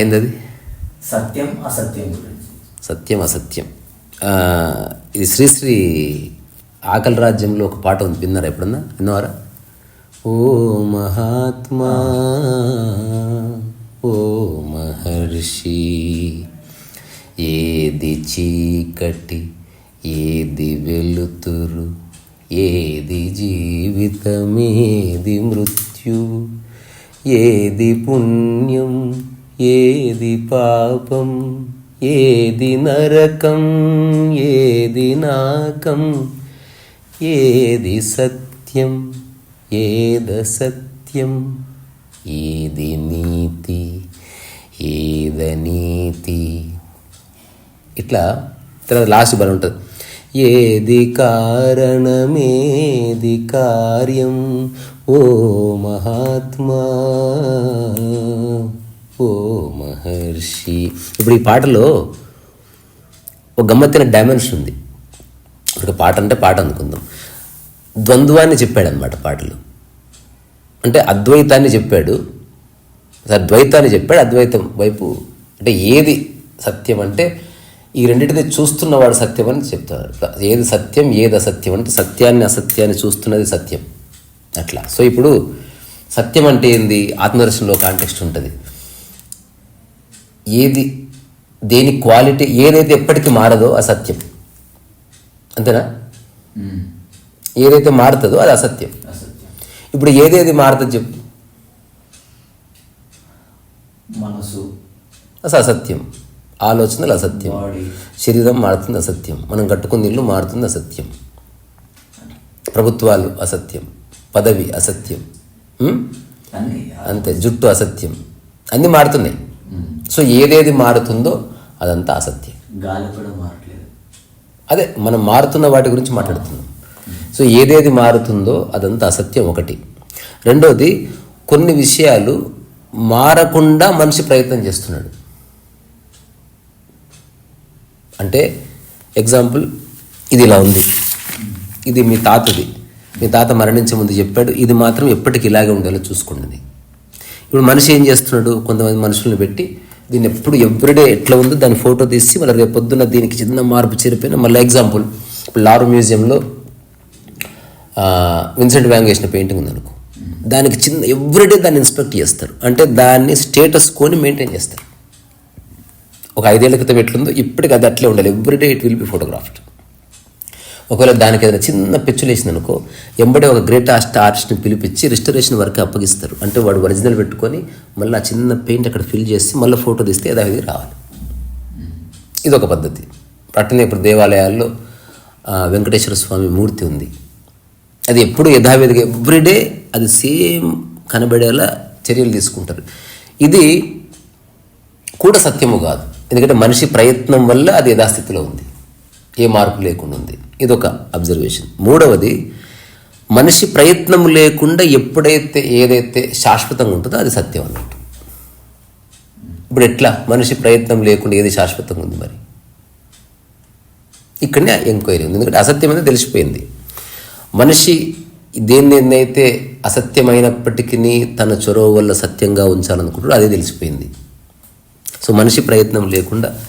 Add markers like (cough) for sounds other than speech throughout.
ఏందది? సత్యం అసత్యం గురించి. సత్యం అసత్యం. ఇది శ్రీశ్రీ ఆకలి రాజ్యంలో ఒక పాట ఉంది విన్నారా ఎప్పుడన్నా? విన్నవారా? ఓ మహాత్మా ఓ మహర్షి ఏది చీకటి ఏది వెలుతురు ఏది జీవితం ఏది మృత్యు ఏది పుణ్యం ఏది పాపం ఏది నరకం ఏది నాకం ఏది సత్యం ఏదసత్యం ఏది నీతి ఏదనీతి ఇట్లా తర్వాత లాస్ట్ బలం ఉంటుంది. ఏది కారణమేది కార్యం? ఓ మహాత్మా ఓ మహర్షి. ఇప్పుడు ఈ పాటలో ఒక గమ్మత్తైన డైమెన్షన్ ఉంది. ఒక పాట అంటే పాట అనుకుందాం. ద్వంద్వాన్ని చెప్పాడు అనమాట అంటే అద్వైతాన్ని చెప్పాడు. సార్ ద్వైతాన్ని చెప్పాడు. అద్వైతం వైపు అంటే ఏది సత్యం అంటే ఈ రెండింటిని చూస్తున్నవాడు సత్యం అని చెప్తారు ఏది సత్యం ఏది అసత్యం అంటే సత్యాన్ని అసత్యాన్ని చూస్తున్నది సత్యం. అట్లా. సో ఇప్పుడు సత్యం అంటే ఏంది? ఆత్మదర్శనంలో కాంటెక్స్ట్ ఉంటుంది. ఏది దేని క్వాలిటీ ఏదైతే ఎప్పటికీ మారదో అది సత్యం. అంతేనా? ఏదైతే మారుతుందో అది అసత్యం. అసత్యం. ఇప్పుడు ఏదేది మారుతుంది చెప్పు. మనసు. అసలు అసత్యం. ఆలోచనలు అసత్యం. శరీరం మారుతుంది అసత్యం. మనం కట్టుకున్న ఇల్లు మారుతుంది అసత్యం. ప్రభుత్వాలు అసత్యం. పదవి అసత్యం. అంతే. జుట్టు అసత్యం. అన్నీ మారుతున్నాయి. సో ఏదేది మారుతుందో అదంతా అసత్యం. గాలి కూడా మారట్లేదు. అదే మనం మారుతున్న వాటి గురించి మాట్లాడుతున్నాం. సో ఏదేది మారుతుందో అదంతా అసత్యం ఒకటి. రెండోది కొన్ని విషయాలు మారకుండా మనిషి ప్రయత్నం చేస్తున్నాడు. అంటే ఎగ్జాంపుల్ ఇది ఇలా ఉంది. ఇది మీ తాతది. మీ తాత మరణించే ముందు చెప్పాడు ఇది మాత్రం ఎప్పటికి ఇలాగే ఉండేలా చూసుకోండి. ఇప్పుడు మనిషి ఏం చేస్తున్నాడు? కొంతమంది మనుషులను పెట్టి దీన్ని ఎప్పుడు ఎవ్రీడే ఎట్లా ఉందో దాని ఫోటో తీసి మళ్ళీ రేపు పొద్దున్న దీనికి చిన్న మార్పు చేరిపోయిన మళ్ళీ ఎగ్జాంపుల్ ఇప్పుడు లారు మ్యూజియంలో విన్సెంట్ వ్యాంగ్ వేసిన పెయింటింగ్ ఉంది అనుకో దానికి చిన్న ఎవ్రీడే దాన్ని ఇన్స్పెక్ట్ చేస్తారు. అంటే దాన్ని స్టేటస్ కొని మెయింటైన్ చేస్తారు. ఒక ఐదేళ్ళ క్రితం ఎట్లుందో ఇప్పటికి అది అట్లే ఉండాలి. Everyday it will be photographed ఒకవేళ దానికి ఏదైనా చిన్న పిచ్చులేసింది అనుకో ఎంబడే ఒక గ్రేట్ ఆర్ట్ ఆర్టిస్ట్ని పిలిపించి రిస్టరేషన్ వర్క్ అప్పగిస్తారు. అంటే వాడు ఒరిజినల్ పెట్టుకొని మళ్ళీ ఆ చిన్న పెయింట్ అక్కడ ఫిల్ చేసి మళ్ళీ ఫోటో తీస్తే అది రావాలి. ఇది ఒక పద్ధతి. అట్లనే ఇప్పుడు దేవాలయాల్లో వెంకటేశ్వర స్వామి మూర్తి ఉంది. అది ఎప్పుడు యథావిధిగా ఎవ్రీడే అది సేమ్ కనబడేలా చర్యలు తీసుకుంటారు. ఇది కూడా సత్యము కాదు. ఎందుకంటే మనిషి ప్రయత్నం వల్ల అది యథాస్థితిలో ఉంది. ఏ మార్పు లేకుండా ఉంది. ఇదొక అబ్జర్వేషన్ మూడవది మనిషి ప్రయత్నం లేకుండా ఎప్పుడైతే ఏదైతే శాశ్వతంగా ఉంటుందో అది సత్యం అన్నట్టు. ఇప్పుడు ఎట్లా? మనిషి ప్రయత్నం లేకుండా ఏది శాశ్వతంగా ఉంది మరి? ఇక్కడనే ఎంక్వైరీ ఉంది. ఎందుకంటే అసత్యం అనేది తెలిసిపోయింది. మనిషి దేన్నైతే అసత్యమైనప్పటికీ తన చొరవ వల్ల సత్యంగా ఉంచాలనుకుంటాడో అదే తెలిసిపోయింది. సో మనిషి ప్రయత్నం లేకుండా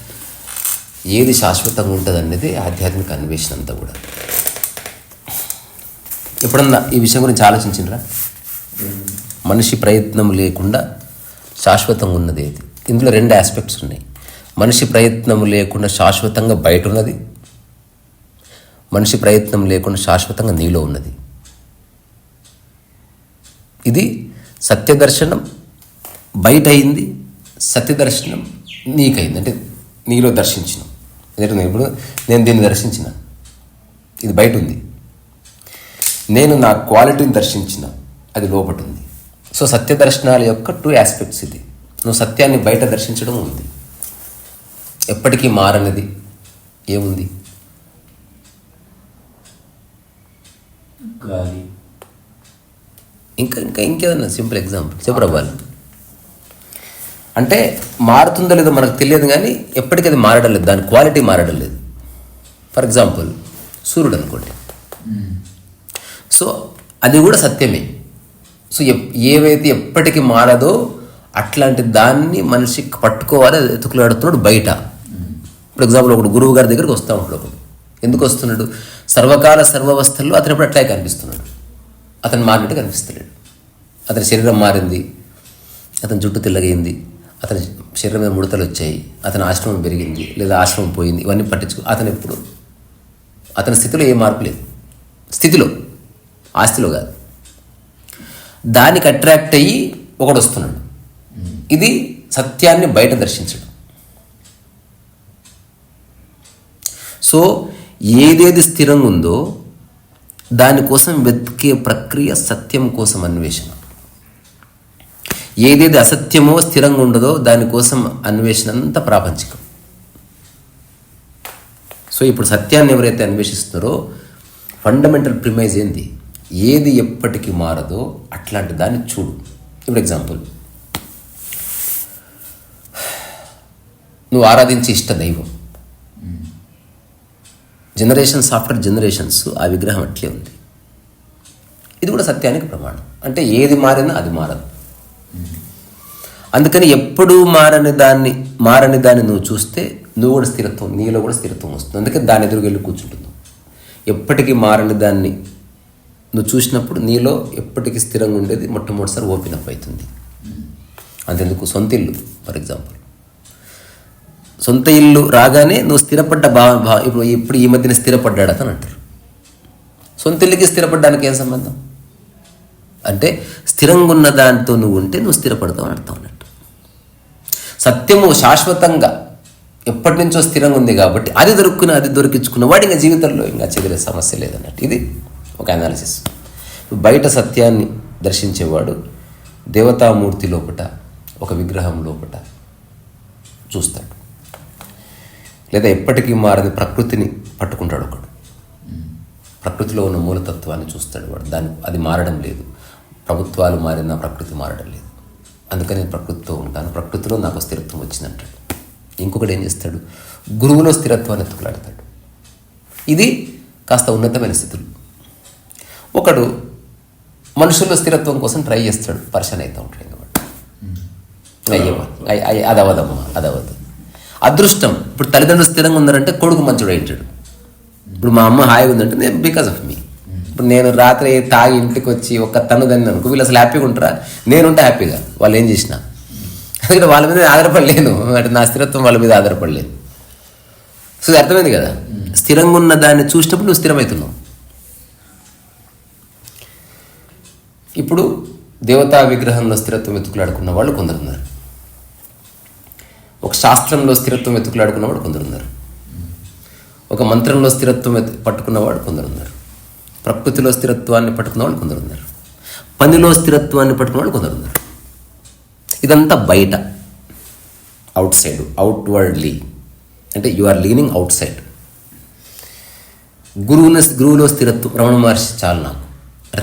ఏది శాశ్వతంగా ఉంటుంది అనేది ఆధ్యాత్మిక అన్వేషణ అంతా కూడా. ఎప్పుడన్నా ఈ విషయం గురించి ఆలోచించినరా? మనిషి ప్రయత్నం లేకుండా శాశ్వతంగా ఉన్నది ఏది? ఇందులో రెండు ఆస్పెక్ట్స్ ఉన్నాయి. మనిషి ప్రయత్నం లేకుండా శాశ్వతంగా బయట ఉన్నది. మనిషి ప్రయత్నం లేకుండా శాశ్వతంగా నీలో ఉన్నది. ఇది సత్యదర్శనం బయట అయింది. సత్యదర్శనం నీకైంది. అంటే నీలో దర్శించిన. ఎందుకంటే నేను ఇప్పుడు నేను దీన్ని దర్శించిన. ఇది బయట ఉంది. నేను నా క్వాలిటీని దర్శించిన. అది లోపట ఉంది. సో సత్య దర్శనాల యొక్క టూ ఆస్పెక్ట్స్ ఇది. నువ్వు సత్యాన్ని బయట దర్శించడం ఉంది. ఎప్పటికీ మారనిది ఏముంది? ఇంకా ఇంకా ఇంకేదన్నా సింపుల్ ఎగ్జాంపుల్ చెప్పరా వాళ్ళు అంటే మారుతుందో లేదో మనకు తెలియదు కానీ ఎప్పటికీ అది మారడం లేదు. దాని క్వాలిటీ మారడం లేదు. ఫర్ ఎగ్జాంపుల్ సూర్యుడు అనుకోండి. సో అది కూడా సత్యమే. సో ఏవైతే ఎప్పటికీ మారదో అట్లాంటి దాన్ని మనిషి పట్టుకోవాలి అది ఎతుకులాడుతున్నాడు బయట. ఫర్ ఎగ్జాంపుల్ ఒకడు గురువు గారి దగ్గరికి వస్తూ ఉంటాడు ఒకడు. ఎందుకు వస్తున్నాడు? సర్వకాల సర్వవస్థల్లో అతను ఇప్పుడు అట్లాగే కనిపిస్తున్నాడు. అతను మారినట్టు కనిపిస్తలేడు. అతని శరీరం మారింది. అతని జుట్టు తెల్లగైంది. అతని శరీరం మీద ముడతలు వచ్చాయి అతని ఆశ్రమం పెరిగింది లేదా ఆశ్రమం పోయింది ఇవన్నీ పట్టించుకో అతను ఎప్పుడు? అతని స్థితిలో ఏ మార్పు లేదు. స్థితిలో ఆస్తిలో కాదు. దానికి అట్రాక్ట్ అయ్యి ఒకడు వస్తున్నాడు. ఇది సత్యాన్ని బయట దర్శించడం. సో ఏదేది స్థిరంగా ఉందో దానికోసం వెతికే ప్రక్రియ సత్యం కోసం అన్వేషణ. ఏదేది అసత్యమో స్థిరంగా ఉండదో దానికోసం అన్వేషణ అంతా ప్రాపంచికం. సో ఇప్పుడు సత్యాన్ని ఎవరైతే అన్వేషిస్తున్నారో ఫండమెంటల్ ప్రిమైజ్ ఏంది? ఏది ఎప్పటికీ మారదో అట్లాంటి దాన్ని చూడు. ఇప్పుడు ఎగ్జాంపుల్ నువ్వు ఆరాధించే ఇష్ట దైవం. జనరేషన్స్ ఆఫ్టర్ జనరేషన్స్ ఆ విగ్రహం అట్లే ఉంది. ఇది కూడా సత్యానికి ప్రమాణం. అంటే ఏది మారినా అది మారదు. అందుకని ఎప్పుడూ మారని దాన్ని మారని దాన్ని నువ్వు చూస్తే నువ్వు కూడా స్థిరత్వం నీలో కూడా స్థిరత్వం వస్తుంది. అందుకని దాని ఎదురుగా వెళ్ళి కూర్చుంటుంది ఎప్పటికీ మారని దాన్ని నువ్వు చూసినప్పుడు నీలో ఎప్పటికీ స్థిరంగా ఉండేది మొట్టమొదటిసారి ఓపెన్ అప్ అవుతుంది. అంతెందుకు? సొంత ఇల్లు ఫర్ ఎగ్జాంపుల్. సొంత ఇల్లు రాగానే నువ్వు స్థిరపడ్డ భావ భావ ఇప్పుడు ఇప్పుడు ఈ మధ్యన స్థిరపడ్డాడు అతను అంటారు. సొంత ఇల్లుకి స్థిరపడ్డానికి ఏం సంబంధం? అంటే స్థిరంగా ఉన్న దానితో నువ్వు ఉంటే నువ్వు స్థిరపడతావు అని అర్థం. అన్నట్టు సత్యము శాశ్వతంగా ఎప్పటి నుంచో స్థిరంగా ఉంది కాబట్టి అది దొరుకున్న అది దొరికించుకున్న వాడు ఇంకా జీవితంలో ఇంకా చెదిరే సమస్య లేదన్నట్టు. ఇది ఒక అనాలిసిస్ బయట సత్యాన్ని దర్శించేవాడు దేవతామూర్తి లోపట ఒక విగ్రహం లోపట చూస్తాడు. లేదా ఎప్పటికీ మారని ప్రకృతిని పట్టుకుంటాడు ఒకడు. ప్రకృతిలో ఉన్న మూలతత్వాన్ని చూస్తాడు వాడు. దాన్ని అది మారడం లేదు. ప్రభుత్వాలు మారినా ప్రకృతి మారడం లేదు. అందుకని నేను ప్రకృతితో ఉంటాను. ప్రకృతిలో నాకు స్థిరత్వం వచ్చిందంటాడు. ఇంకొకటి ఏం చేస్తాడు? గురువులో స్థిరత్వాన్ని ఎత్తుకులాడతాడు. ఇది కాస్త ఉన్నతమైన స్థితులు. ఒకడు మనుషుల్లో స్థిరత్వం కోసం ట్రై చేస్తాడు. పరిశన్ అవుతూ ఉంటాడు ఇంకా వాడు. అయ్యమ్మ అయ్- అయ్- అది అవదమ్మా అది అవదు అదృష్టం ఇప్పుడు తల్లిదండ్రులు స్థిరంగా ఉన్నారంటే కొడుకు మంచుడు ఏంటాడు ఇప్పుడు మా అమ్మ హాయిగా ఉందంటే నేను బికాస్ ఆఫ్ మీ ఇప్పుడు నేను రాత్రి తాగి ఇంటికి వచ్చి ఒక తను దాన్ని అనుకో వీళ్ళు అసలు హ్యాపీగా ఉంటారా? నేనుంటే హ్యాపీగా. వాళ్ళు ఏం చేసినా. అందుకని వాళ్ళ మీద ఆధారపడలేను. అంటే నా స్థిరత్వం వాళ్ళ మీద ఆధారపడలేదు. సో ఇది అర్థమైంది కదా? స్థిరంగా ఉన్న దాన్ని చూసినప్పుడు నువ్వు స్థిరమవుతున్నావు. ఇప్పుడు దేవతా విగ్రహంలో స్థిరత్వం ఎత్తుకులాడుకున్న వాళ్ళు కొందరున్నారు. ఒక శాస్త్రంలో స్థిరత్వం ఎత్తుకులాడుకున్న వాడు కొందరున్నారు. ఒక మంత్రంలో స్థిరత్వం పట్టుకున్నవాడు కొందరున్నారు. ప్రకృతిలో స్థిరత్వాన్ని పట్టుకున్న వాళ్ళు కొందరున్నారు పనిలో స్థిరత్వాన్ని పట్టుకున్న వాళ్ళు కొందరున్నారు ఇదంతా బయట. అవుట్ సైడ్ అవుట్వర్డ్లీ అంటే you are leaning outside గురువుని గురువులో స్థిరత్వం. రమణ మహర్షి చాలు నాకు.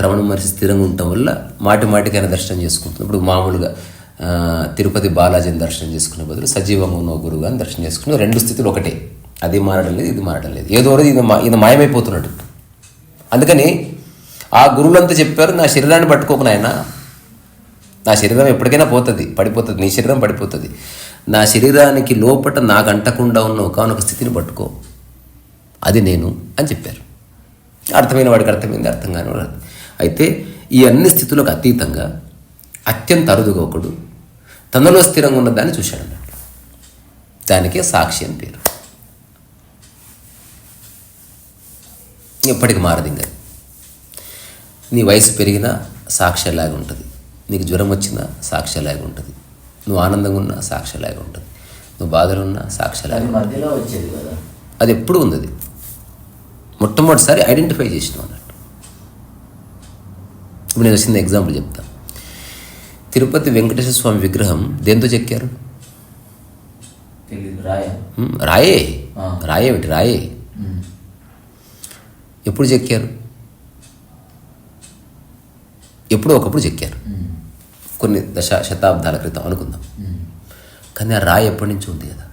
రమణ మహర్షి స్థిరంగా ఉండటం వల్ల మాటి మాటికైనా దర్శనం చేసుకుంటుంది ఇప్పుడు మామూలుగా తిరుపతి బాలాజీని దర్శనం చేసుకునే బదులు సజీవంగా ఉన్న గురువు అని దర్శనం చేసుకుని రెండు స్థితులు ఒకటే. అది మారడం లేదు ఇది మారడం లేదు. ఏదో రోజు ఇది మా ఇది మాయమైపోతున్నట్టు. అందుకని ఆ గురువులంతా చెప్పారు నా శరీరాన్ని పట్టుకోకు నాయన. నా శరీరం ఎప్పటికైనా పోతుంది పడిపోతుంది నీ శరీరం పడిపోతుంది. నా శరీరానికి లోపట నాకు అంటకుండా ఉన్న ఒకనొక స్థితిని పట్టుకో. అది నేను అని చెప్పారు. అర్థమైన వాడికి అర్థమైంది అర్థం కాని వాడు అయితే ఈ అన్ని స్థితులకు అతీతంగా అత్యంత అరుదుగా ఒకడు తనలో స్థిరంగా ఉన్న దాన్ని చూశాడు దానికే సాక్షి అని పేరు. ఎప్పటికి మారదు ఇంకా. నీ వయసు పెరిగినా సాక్ష్యలాగా ఉంటుంది. నీకు జ్వరం వచ్చినా సాక్ష్యలాగా ఉంటుంది. నువ్వు ఆనందంగా ఉన్నా సాక్ష్యలాగా ఉంటుంది. నువ్వు బాధలో ఉన్నా సాక్ష్యలాగా అది మధ్యలో వచ్చేది కదా. అది ఎప్పుడు ఉంది అది మొట్టమొదటిసారి ఐడెంటిఫై చేసినాం అన్నట్టు. ఇప్పుడు నేను వచ్చిన ఎగ్జాంపుల్ చెప్తా. తిరుపతి వెంకటేశ్వర స్వామి విగ్రహం దేంతో చెక్కారు? రాయ. రాయే. రాయే. ఎప్పుడు చెక్కారు? ఎప్పుడో ఒకప్పుడు చెక్కారు. కొన్ని దశ శతాబ్దాల క్రితం అనుకుందాం. కానీ ఆ రాయి ఎప్పటి నుంచి ఉంది కదా.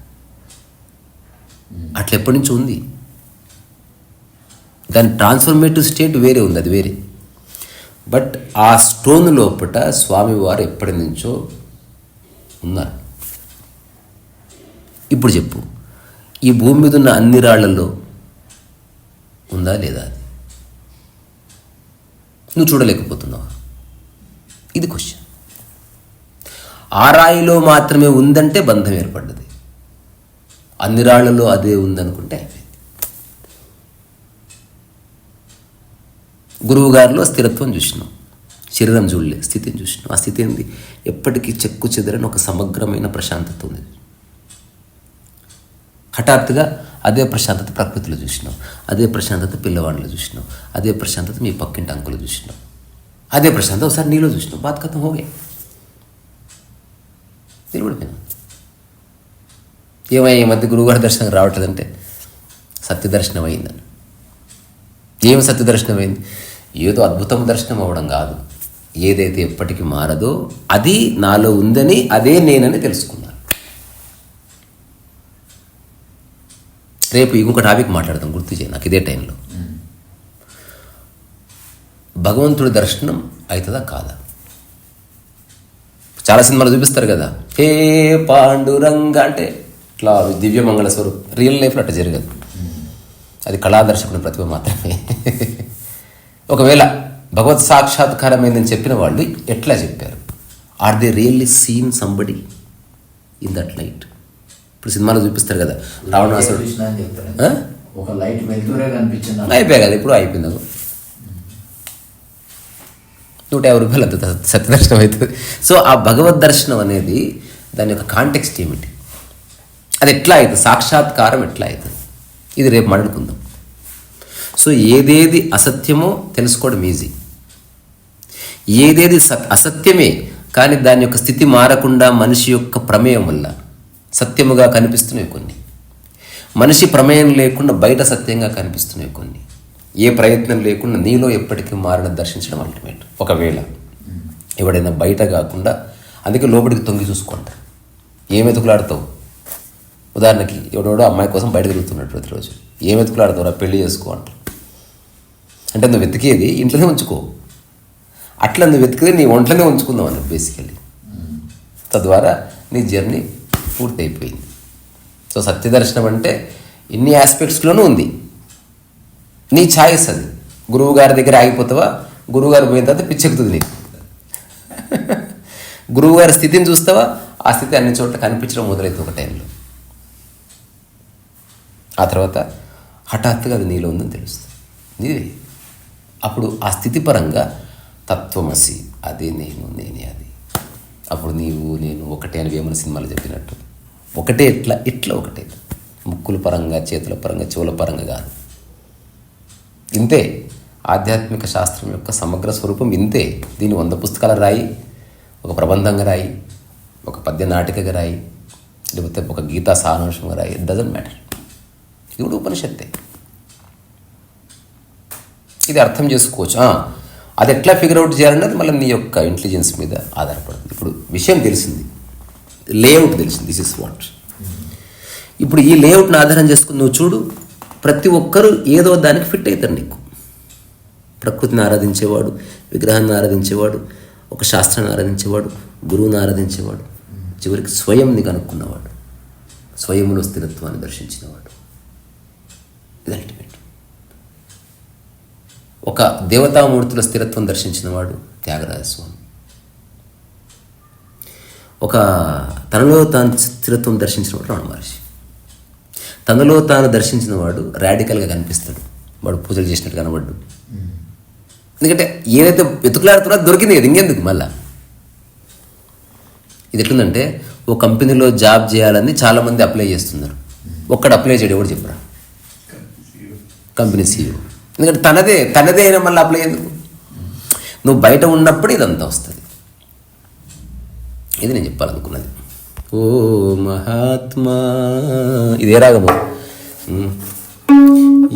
అట్లా ఎప్పటి నుంచి ఉంది. దాని ట్రాన్స్ఫర్మేటివ్ స్టేట్ వేరే ఉంది అది వేరే. బట్ ఆ స్టోన్ లోపట స్వామివారు ఎప్పటి నుంచో ఉన్నారు. ఇప్పుడు చెప్పు. ఈ భూమి మీద ఉన్న అన్ని రాళ్ళలో ఉందా లేదా? అది నువ్వు చూడలేకపోతున్నావా? ఇది క్వశ్చన్ ఆ రాయిలో మాత్రమే ఉందంటే బంధం ఏర్పడ్డది. అన్ని రాళ్ళలో అదే ఉందనుకుంటే అయిపోయింది. గురువు గారిలో స్థిరత్వం చూసినాం. శరీరం చూడలే స్థితిని చూసినాం. ఆ స్థితి ఏంది? ఎప్పటికీ చెక్కు చెదరని ఒక సమగ్రమైన ప్రశాంతత ఉంది. హఠాత్తుగా అదే ప్రశాంతత ప్రకృతిలో చూసినాం. అదే ప్రశాంతత పిల్లవాడిలో చూసినాం. అదే ప్రశాంతత మీ పక్కింటి అంకులు చూసినాం. అదే ప్రశాంతత ఒకసారి నీలో చూసినాం. బాత్ కథం హోగే నిలబడిపోయినాం ఏమయ్య ఈ మధ్య గురువుగారి దర్శనం రావట్లేదంటే సత్య దర్శనం అయిందని ఏం సత్య దర్శనం అయింది ఏదో అద్భుతం దర్శనం అవ్వడం కాదు. ఏదైతే ఎప్పటికీ మారదో అది నాలో ఉందని అదే నేనని తెలుసుకున్నాను. రేపు ఇంకొక టాపిక్ మాట్లాడదాం గుర్తు చేయి నాకు ఇదే టైంలో. భగవంతుడి దర్శనం అవుతుందా కాదా? చాలా సినిమాలు చూపిస్తారు కదా. హే పాండురంగ అంటే ఇట్లా దివ్య మంగళ స్వరూప్. రియల్ లైఫ్లో అట్లా జరగదు. అది కళాదర్శకుని ప్రతిభ మాత్రమే. ఒకవేళ భగవత్ సాక్షాత్కారమైందని చెప్పిన వాళ్ళు ఎట్లా చెప్పారు? Are they really seen somebody in that light ఇప్పుడు సినిమాలో చూపిస్తారు కదా. ఆ? ఒక లైట్ కనిపించింది అయిపోయా కదా ఇప్పుడు అయిపోయింది అది. నూట యాభై రూపాయలు అంత సత్యదర్శనం అవుతుంది. సో ఆ భగవద్ దర్శనం అనేది దాని యొక్క కాంటెక్స్ట్ ఏమిటి? అది ఎట్లా అవుతుంది? సాక్షాత్కారం ఎట్లా అవుతుంది? ఇది రేపు మాట్లాడుకుందాం సో ఏదేది అసత్యమో తెలుసుకోవడం ఈజీ ఏదేది సత్ అసత్యమే కానీ దాని యొక్క స్థితి మారకుండా మనిషి యొక్క ప్రమేయం వల్ల సత్యముగా కనిపిస్తున్నవి కొన్ని. మనిషి ప్రమేయం లేకుండా బయట సత్యంగా కనిపిస్తున్నవి కొన్ని. ఏ ప్రయత్నం లేకుండా నీలో ఎప్పటికీ మారిన దర్శించడం అల్టిమేట్. ఒకవేళ ఎవడైనా బయట కాకుండా అందుకే లోపలికి తొంగి చూసుకోండి ఏం వెతుకులాడతావు? ఉదాహరణకి ఎవడెవడో అమ్మాయి కోసం బయట తిరుగుతున్నాడు ప్రతిరోజు. ఏం ఎతుకులాడతావురా పెళ్ళి చేసుకో అంటారు అంటే నువ్వు వెతికేది ఇంట్లోనే ఉంచుకో. అట్లా నువ్వు వెతికేది నీ ఒంట్లోనే ఉంచుకుందాం అన్నది బేసికల్లీ తద్వారా నీ జర్నీ పూర్తయిపోయింది. సో సత్యదర్శనం అంటే ఇన్ని ఆస్పెక్ట్స్లోనూ ఉంది. నీ ఛాయిస్ అది. గురువు గారి దగ్గర ఆగిపోతావా? గురువుగారు పోయిన తర్వాత పిచ్చెక్కుతుంది నీకు (laughs) గురువుగారి స్థితిని చూస్తావా? ఆ స్థితి అన్ని చోట్ల కనిపించడం మొదలైతే ఒక టైంలో ఆ తర్వాత హఠాత్తుగా అది నీలో ఉందని తెలుస్తుంది. ఇది అప్పుడు ఆ స్థితి పరంగా తత్వమసి అదే నేను నేనే అది. అప్పుడు నీవు నేను ఒకటే అని వేమన సినిమాలో చెప్పినట్టు. ఒకటే ఇట్లా ఇట్లా ఒకటే. ముక్కుల పరంగా చేతుల పరంగా చెవుల పరంగా కాదు. ఇంతే. ఆధ్యాత్మిక శాస్త్రం యొక్క సమగ్ర స్వరూపం ఇంతే. దీన్ని వంద పుస్తకాల రాయి ఒక ప్రబంధంగా రాయి ఒక పద్య నాటికగా రాయి లేకపోతే ఒక గీతా సారాంశంగా రాయి. ఇట్ డజంట్ మ్యాటర్ ఇది ఉపనిషత్తే. ఇది అర్థం చేసుకోవచ్చు. అది ఎట్లా ఫిగర్ అవుట్ చేయాలన్నది మళ్ళీ నీ యొక్క ఇంటెలిజెన్స్ మీద ఆధారపడుతుంది. ఇప్పుడు విషయం తెలిసింది. లేఅవుట్ తెలిసింది. దిస్ ఇస్ వాట్ ఇప్పుడు ఈ లేఅవుట్ని ఆధారం చేసుకుని నువ్వు చూడు ప్రతి ఒక్కరూ ఏదో దానికి ఫిట్ అవుతారు నీకు. ప్రకృతిని ఆరాధించేవాడు విగ్రహాన్ని ఆరాధించేవాడు ఒక శాస్త్రాన్ని ఆరాధించేవాడు గురువుని ఆరాధించేవాడు చివరికి స్వయంని కనుక్కున్నవాడు స్వయంలో స్థిరత్వాన్ని దర్శించినవాడు. ఇది అల్టిమేట్ ఒక దేవతామూర్తుల స్థిరత్వం దర్శించినవాడు త్యాగరాజస్వామి ఒక తనలో తాను స్థిరత్వం దర్శించినవాడు రమణ మహర్షి. తనలో తాను దర్శించిన వాడు రాడికల్గా కనిపిస్తాడు. వాడు పూజలు చేసినట్టు కనబడ్డు. ఎందుకంటే ఏదైతే వెతుకులాడుతున్నా దొరికింది కదా ఇంకెందుకు మళ్ళా? ఇది ఎట్లుందంటే ఓ కంపెనీలో జాబ్ చేయాలని చాలామంది అప్లై చేస్తున్నారు. ఒక్కడ అప్లై చేయడం ఎవడు చెప్పరా? కంపెనీ సీఈఓ ఎందుకంటే తనదే తనదే అయినా మళ్ళీ అప్లై ఎందుకు? నువ్వు బయట ఉన్నప్పుడు ఇదంతా వస్తుంది. ఇది నేను చెప్పాలనుకున్నది. ఓ మహాత్మా ఇదే రాగము?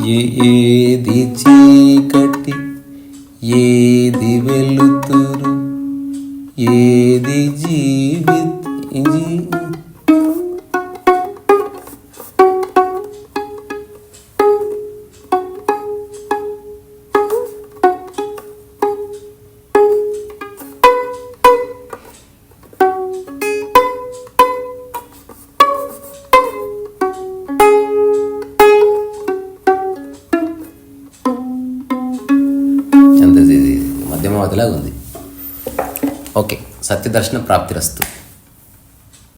ఏ- ఏది చీకటి ఏది వెలుతురు ఏది జీవిత జీ- ఇది